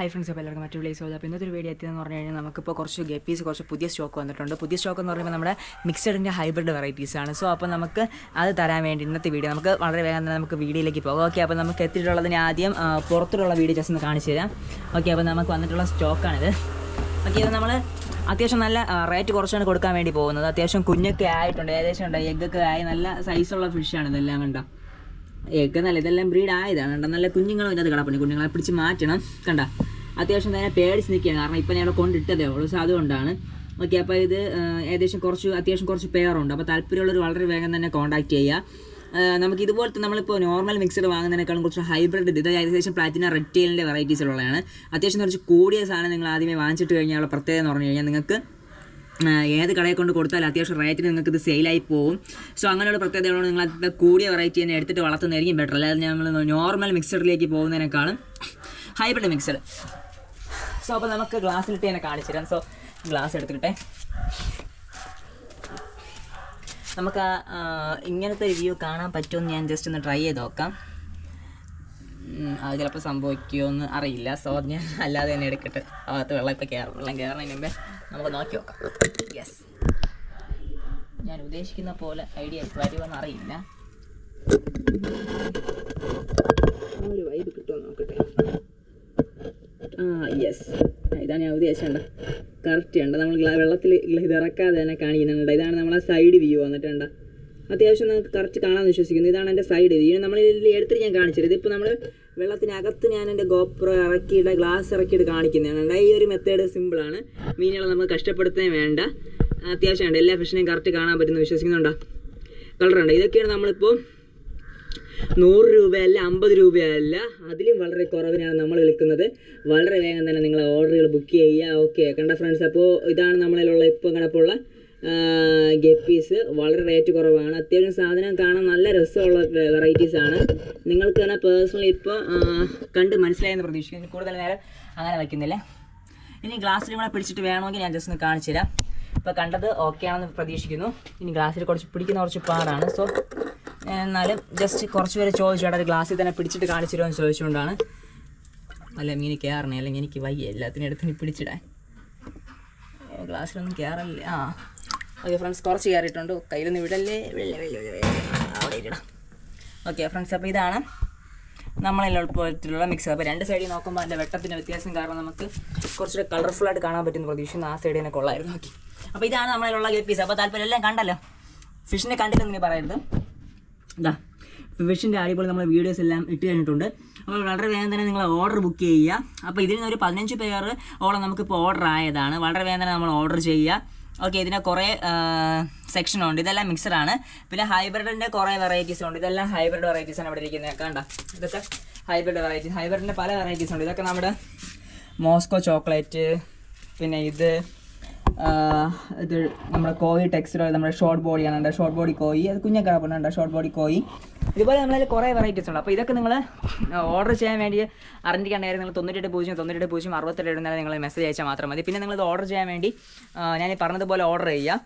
Hi friends അപ്പോൾ എല്ലാവർക്കും മറ്റു പ്ലേസ് അപ്പോൾ ഇന്നത്തെ ഒരു വീഡിയോ എത്തിയെന്ന് പറഞ്ഞു കഴിഞ്ഞാൽ നമുക്കിപ്പോൾ കുറച്ച് ഗപ്പീസ് കുറച്ച് പുതിയ സ്റ്റോക്ക് വന്നിട്ടുണ്ട്. പുതിയ സ്റ്റോക്ക് എന്ന് പറയുമ്പോൾ നമ്മുടെ മിക്സഡിന്റെ ഹൈബ്രിഡ് വെറൈറ്റീസ് ആണ്. സോ അപ്പോൾ നമുക്ക് അത് തരാൻ വേണ്ടി ഇന്നത്തെ വീഡിയോ നമുക്ക് വളരെ വേഗം തന്നെ നമുക്ക് വീഡിയോയിലേക്ക് പോകാം. ഓക്കെ അപ്പോൾ നമുക്ക് എത്തിയിട്ടുള്ളതിന് ആദ്യം പുറത്തുള്ള വീഡിയോ ജസ്റ്റ് ഒന്ന് കാണിച്ചു തരാം. ഓക്കെ അപ്പോൾ നമുക്ക് വന്നിട്ടുള്ള സ്റ്റോക്കാണിത് ഓക്കെ ഇത് നമ്മൾ അത്യാവശ്യം നല്ല റേറ്റ് കുറച്ചാണ് കൊടുക്കാൻ വേണ്ടി പോകുന്നത്. അത്യാവശ്യം കുഞ്ഞൊക്കെ ആയിട്ടുണ്ട്. ഏകദേശം ഉണ്ട്? എഗ്ഗൊക്കെ ആയി. നല്ല സൈസുള്ള ഫിഷാണ് ഇതെല്ലാം കണ്ടോ? എഗ് നല്ല ഇതെല്ലാം ബ്രീഡ് ആയതാണ്. കണ്ട? നല്ല കുഞ്ഞുങ്ങളും ഇതിനകത്ത് കിടപ്പുണ്ട്. കുഞ്ഞുങ്ങളെ പിടിച്ച് മാറ്റണം. കണ്ട? അത്യാവശ്യം തന്നെ പേടിച്ച് നിൽക്കുകയാണ് കാരണം ഇപ്പം ഇവിടെ കൊണ്ടിട്ടതേ ഉള്ളൂ. സോ അതുകൊണ്ടാണ്. ഓക്കെ അപ്പോൾ ഇത് ഏകദേശം കുറച്ച് അത്യാവശ്യം കുറച്ച് പേറുണ്ട് അപ്പോൾ താല്പര്യമുള്ളവർ വളരെ വേഗം തന്നെ കോൺടാക്ട് ചെയ്യുക. നമുക്ക് ഇതുപോലത്തെ നമ്മളിപ്പോൾ നോർമൽ മിക്സഡ് വാങ്ങുന്നതിനേക്കാളും കുറച്ച് ഹൈബ്രിഡ് ഇത് ഏകദേശം പ്ലാറ്റിന റെറ്റെയിലിന്റെ വെറൈറ്റീസിലുള്ളതാണ് അത്യാവശ്യം കുറച്ച് കൂടിയ സാധനം നിങ്ങൾ ആദ്യമേ വാങ്ങിച്ചിട്ട് കഴിഞ്ഞാൽ പ്രത്യേകത എന്ന് പറഞ്ഞു കഴിഞ്ഞാൽ നിങ്ങൾക്ക് ഏത് കടയിൽ കൊണ്ട് കൊടുത്താലും അത്യാവശ്യം റേറ്റിന് നിങ്ങൾക്ക് ഇത് സെയിലായി പോകും സോ അങ്ങനെയുള്ള പ്രത്യേകതകളോട് നിങ്ങൾ അത് കൂടിയ വെറൈറ്റി തന്നെ എടുത്തിട്ട് വളർത്തുന്നതായിരിക്കും ബെറ്റർ അല്ലാതെ നമ്മൾ നോർമൽ മിക്സറിലേക്ക് പോകുന്നതിനേക്കാളും ഹൈബ്രിഡ് മിക്സർ സോ അപ്പോൾ നമുക്ക് ഗ്ലാസ്സിലിട്ട് തന്നെ കാണിച്ചു തരാം. സോ ഗ്ലാസ് എടുത്തിട്ടെ. നമുക്ക് ഇങ്ങനത്തെ റിവ്യൂ കാണാൻ പറ്റുമെന്ന് ഞാൻ ജസ്റ്റ് ഒന്ന് ട്രൈ ചെയ്ത് നോക്കാം. അത് ചിലപ്പോൾ സംഭവിക്കുമെന്ന് അറിയില്ല. സോ അത് ഞാൻ അല്ലാതെ തന്നെ എടുക്കട്ടെ. അകത്ത് വെള്ളം ഇപ്പോൾ കയറും വെള്ളം കയറുന്നതിന് മുമ്പേ നമുക്ക് നോക്കി നോക്കാം. യെസ് ഞാൻ ഉദ്ദേശിക്കുന്ന പോലെ ഐഡിയ വരുമെന്ന് അറിയില്ല. ഒരു വൈബ് നോക്കട്ടെ. ആ യെസ് ഇതാണ് ഞാൻ ഉദ്ദേശിച്ചത്. കറക്റ്റ് ഉണ്ട് നമ്മൾ വെള്ളത്തിൽ ഇത് ഇറക്കാതെ തന്നെ കാണിക്കുന്നുണ്ട്. ഇതാണ് നമ്മളെ സൈഡ് വ്യൂ വന്നിട്ടുണ്ട് അത്യാവശ്യം നമുക്ക് കറക്റ്റ് കാണാമെന്ന് വിശ്വസിക്കുന്നു. ഇതാണ് എന്റെ സൈഡ് വ്യൂ നമ്മൾ എടുത്തിട്ട് ഞാൻ കാണിച്ചത് ഇതിപ്പോൾ നമ്മൾ വെള്ളത്തിനകത്ത് ഞാൻ എന്റെ ഗോപ്രോ ഇറക്കിയിട്ട് ഗ്ലാസ് ഇറക്കിയിട്ട് കാണിക്കുന്നതാണ്. ഈ ഒരു മെത്തേഡ് സിമ്പിളാണ് മീനുകളെ നമുക്ക് കഷ്ടപ്പെടുത്തേ വേണ്ട. അത്യാവശ്യം ഉണ്ട്. എല്ലാ ഫിഷിനെയും കറക്റ്റ് കാണാൻ പറ്റുന്നു വിശ്വസിക്കുന്നുണ്ടോ? കളറുണ്ട് ഇതൊക്കെയാണ് നമ്മളിപ്പോൾ നൂറ് രൂപയല്ല അമ്പത് രൂപയല്ല. അതിലും വളരെ കുറവിനാണ് നമ്മൾ വിൽക്കുന്നത്. വളരെ വേഗം തന്നെ നിങ്ങളെ ഓർഡറുകൾ ബുക്ക് ചെയ്യുക ഓക്കെ കണ്ട ഫ്രണ്ട്സ് അപ്പോൾ ഇതാണ് നമ്മളിലുള്ള ഇപ്പോൾ കിടപ്പുള്ള ഗപ്പീസ് വളരെ റേറ്റ് കുറവാണ്. അത്യാവശ്യം സാധനം കാണാൻ നല്ല രസമുള്ള വെറൈറ്റീസ് ആണ്. നിങ്ങൾക്ക് തന്നെ പേഴ്സണലി ഇപ്പോൾ കണ്ട് മനസ്സിലായെന്ന് പ്രതീക്ഷിക്കുന്നു. കൂടുതൽ നേരം അങ്ങനെ വയ്ക്കുന്നില്ല. ഇനി ഗ്ലാസ്സിൽ കൂടെ പിടിച്ചിട്ട് വേണമെങ്കിൽ ഞാൻ ജസ്റ്റ് ഒന്ന് കാണിച്ചു തരാം. ഇപ്പോൾ കണ്ടത് ഓക്കെ ആണെന്ന് പ്രതീക്ഷിക്കുന്നു. ഇനി ഗ്ലാസ്സിൽ കുറച്ച് പിടിക്കുന്ന കുറച്ച് പാടാണ്. സോ എന്നാലും ജസ്റ്റ് കുറച്ച് പേര് ചോദിച്ചു ചേട്ടാ ഗ്ലാസ്സിൽ തന്നെ പിടിച്ചിട്ട് കാണിച്ചു തരുമോ? എന്ന് ചോദിച്ചുകൊണ്ടാണ്. അല്ല മീന് കയറണേ അല്ലെങ്കിൽ എനിക്ക് വയ്യ. എല്ലാത്തിനും എടുത്ത് പിടിച്ചിടാൻ. ഗ്ലാസ്സിലൊന്നും കയറല്ലേ ആ. ഓക്കെ ഫ്രണ്ട്സ് കുറച്ച് കയറിയിട്ടുണ്ട് കയ്യിലൊന്നും വിടല്ലേ? വെള്ള വെള്ളി ഓക്കെ ഫ്രണ്ട്സ് അപ്പോൾ ഇതാണ് നമ്മളെല്ലാം മിക്സ് അപ്പോൾ രണ്ട് സൈഡിൽ നോക്കുമ്പോൾ അതിന്റെ വെട്ടത്തിന്റെ വ്യത്യാസം കാരണം നമുക്ക് കുറച്ചുകൂടെ കളർഫുള്ളായിട്ട് കാണാൻ പറ്റുന്ന പ്രതീക്ഷിക്കുന്നു ആ സൈഡിൽ തന്നെ കൊള്ളായിരുന്നു. ഓക്കെ അപ്പോൾ ഇതാണ് നമ്മളിലുള്ള ഗപ്പീസ് അപ്പോൾ താല്പര്യം എല്ലാം കണ്ടല്ലോ? ഫിഷിനെ കണ്ടില്ലെന്ന് പറയരുത്. ഇതാ ഫിഷിന്റെ അടിപൊളി നമ്മൾ വീഡിയോസ് എല്ലാം ഇട്ട് കഴിഞ്ഞിട്ടുണ്ട്. അപ്പോൾ വളരെ വേഗം തന്നെ നിങ്ങൾ ഓർഡർ ബുക്ക് ചെയ്യുക. അപ്പോൾ ഇതിൽ നിന്ന് ഒരു പതിനഞ്ച് പേർ ഓളം നമുക്കിപ്പോൾ ഓർഡർ ആയതാണ്. വളരെ വേഗം തന്നെ നമ്മൾ ഓർഡർ ചെയ്യുക. ഓക്കെ ഇതിന് കുറേ സെക്ഷനുണ്ട് ഇതെല്ലാം മിക്സഡാണ് പിന്നെ ഹൈബ്രിഡിന്റെ കുറേ വെറൈറ്റീസ് ഉണ്ട്. ഇതെല്ലാം ഹൈബ്രിഡ് വെറൈറ്റീസ് ആണ് ഇവിടെ ഇരിക്കുന്നത്. കണ്ട? ഇതൊക്കെ ഹൈബ്രിഡ് വെറൈറ്റീസ് ഹൈബ്രിഡിന്റെ പല വെറൈറ്റീസ് ഉണ്ട്. ഇതൊക്കെ നമ്മുടെ മോസ്കോ ചോക്ലേറ്റ് പിന്നെ ഇത് ഇത് നമ്മുടെ കോയി ടെക്സ്റ്റർ നമ്മുടെ ഷോർട്ട് ബോഡിയാണ് ഷോർട്ട് ബോഡി കോയി അത് കുഞ്ഞൊക്കെ ഷോർട്ട് ബോഡി കോയി ഇതുപോലെ നമ്മളതിൽ കുറേ വെറൈറ്റീസ് ഉണ്ട്. അപ്പോൾ ഇതൊക്കെ നിങ്ങൾ ഓർഡർ ചെയ്യാൻ വേണ്ടി അറിഞ്ഞിരിക്കേണ്ട കാര്യം നിങ്ങൾ തൊണ്ണൂറ്റെട്ട് പൂജ്യം തൊണ്ണൂറ്റെട്ട് പൂജ്യം അറുപത്തെട്ട് ഇടുന്ന നിങ്ങൾ മെസ്സേജ് അയച്ചാൽ മാത്രം മതി. പിന്നെ നിങ്ങളിത് ഓർഡർ ചെയ്യാൻ വേണ്ടി ഞാൻ പറഞ്ഞതുപോലെ ഓർഡർ ചെയ്യുക.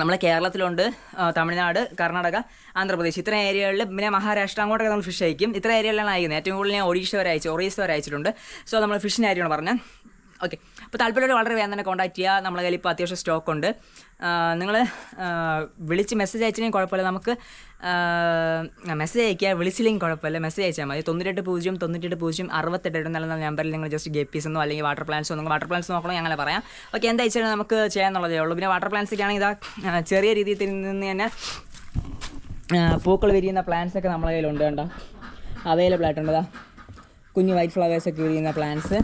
നമ്മളെ കേരളത്തിലുണ്ട് തമിഴ്നാട് കർണാടക ആന്ധ്രാപ്രദേശ്. ഇത്ര ഏരിയകളിൽ പിന്നെ മഹാരാഷ്ട്ര അങ്ങോട്ടൊക്കെ നമ്മൾ ഫിഷ് അയക്കും. ഇത്ര ഏരിയകളിലാണ് അയക്കുന്നത്. ഏറ്റവും കൂടുതൽ ഞാൻ ഒഡീഷ വരെ അയച്ചു ഒറീസ വരെ അയച്ചിട്ടുണ്ട്. സോ നമ്മൾ ഫിഷിന്റെ കാര്യമാണ് പറഞ്ഞത്. ഓക്കെ അപ്പോൾ താല്പര്യമുള്ള വളരെ വേഗം തന്നെ കോൺടാക്ട് ചെയ്യുക നമ്മളെ കയ്യിൽ ഇപ്പോൾ അത്യാവശ്യം സ്റ്റോക്ക് ഉണ്ട്. നിങ്ങൾ വിളിച്ച് മെസ്സേജ് അയച്ചില്ലെങ്കിൽ കുഴപ്പമില്ല. നമുക്ക് മെസ്സേജ് അയക്കുക വിളിച്ചില്ലെങ്കിൽ കുഴപ്പമില്ല. മെസ്സേജ് അയച്ചാൽ മതി. തൊണ്ണൂറ്റെട്ട് പൂജ്യം തൊണ്ണൂറ്റെട്ട് പൂജ്യം അറുപത്തെട്ട് എന്നുള്ള നമ്പറിൽ നിങ്ങൾ ജസ്റ്റ് ഗപ്പീസെന്നോ അല്ലെങ്കിൽ വാട്ടർ പ്ലാന്റ്സോ നിങ്ങൾ വാട്ടർ പ്ലാന്റ്സ് നോക്കണോ ഞങ്ങളെ പറയാം. ഓക്കെ എന്താ വെച്ചാൽ നമുക്ക് ചെയ്യാന്നുള്ളതേ ഉള്ളൂ. പിന്നെ വാട്ടർ പ്ലാന്റ്സ് ഒക്കെ ആണെങ്കിൽ ഇതാ ചെറിയ രീതിയിൽ നിന്ന് തന്നെ പൂക്കൾ വിരിയുന്ന പ്ലാന്റ്സ് ഒക്കെ നമ്മളെ കയ്യിലുണ്ട് കേട്ടോ അവൈലബിൾ ആയിട്ടുണ്ട് ഇതാ. കുഞ്ഞു വൈറ്റ് ഫ്ലവേഴ്സ് ഒക്കെ വിരിയുന്ന പ്ലാന്റ്സ്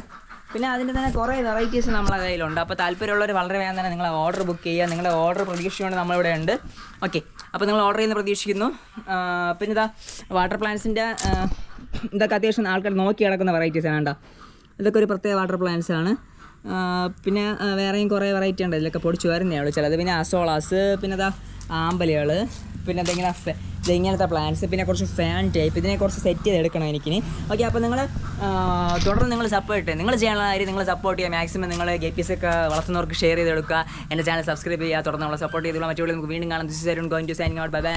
പിന്നെ അതിന്റെ തന്നെ കുറേ വെറൈറ്റീസ് നമ്മളെ കയ്യിലുണ്ട്. അപ്പോൾ താല്പര്യമുള്ളവർ വളരെ വേഗം തന്നെ നിങ്ങളെ ഓർഡർ ബുക്ക് ചെയ്യുക. നിങ്ങളുടെ ഓർഡർ പ്രതീക്ഷിച്ചുകൊണ്ട് നമ്മളിവിടെ ഉണ്ട്. ഓക്കെ അപ്പോൾ നിങ്ങൾ ഓർഡർ ചെയ്യുന്ന പ്രതീക്ഷിക്കുന്നു. പിന്നെ ഇതാ വാട്ടർ പ്ലാന്റ്സിന്റെ ഇതൊക്കെ അത്യാവശ്യം ആൾക്കാർ നോക്കി കിടക്കുന്ന വെറൈറ്റീസ് ആണ് കേട്ടോ. ഇതൊക്കെ ഒരു പ്രത്യേക വാട്ടർ പ്ലാന്റ്സ് ആണ്. പിന്നെ വേറെയും കുറേ വെറൈറ്റി ഉണ്ട്. ഇതിലൊക്കെ പൊടിച്ചു വരുന്നേ ഉള്ളൂ. ചിലത് പിന്നെ അസോളാസ് പിന്നെ ഇതാ ആമ്പലുകൾ പിന്നെ എന്തെങ്കിലും ഇങ്ങനത്തെ പ്ലാൻസ് പിന്നെ കുറച്ച് ഫാൻ ടൈപ്പ് ഇതിനെ കുറച്ച് സെറ്റ് ചെയ്ത് എടുക്കണം എനിക്ക് ഓക്കെ അപ്പോൾ നിങ്ങൾ തുടർന്ന് നിങ്ങൾ സപ്പോർട്ട് നിങ്ങൾ ചെയ്യാനുള്ള കാര്യം നിങ്ങൾ സപ്പോർട്ട് ചെയ്യുക. മാക്സിമം നിങ്ങൾ ഗപ്പീസ് ഒക്കെ വളർത്തുന്നവർക്ക് ഷെയർ ചെയ്ത് കൊടുക്കുക എന്റെ ചാനൽ സബ്സ്ക്രൈബ് ചെയ്യുക. തുടർന്ന് നമ്മളെ സപ്പോർട്ട് ചെയ്തുള്ള മറ്റുള്ള നമുക്ക് വീണ്ടും കാണാം. This is going to signing out bye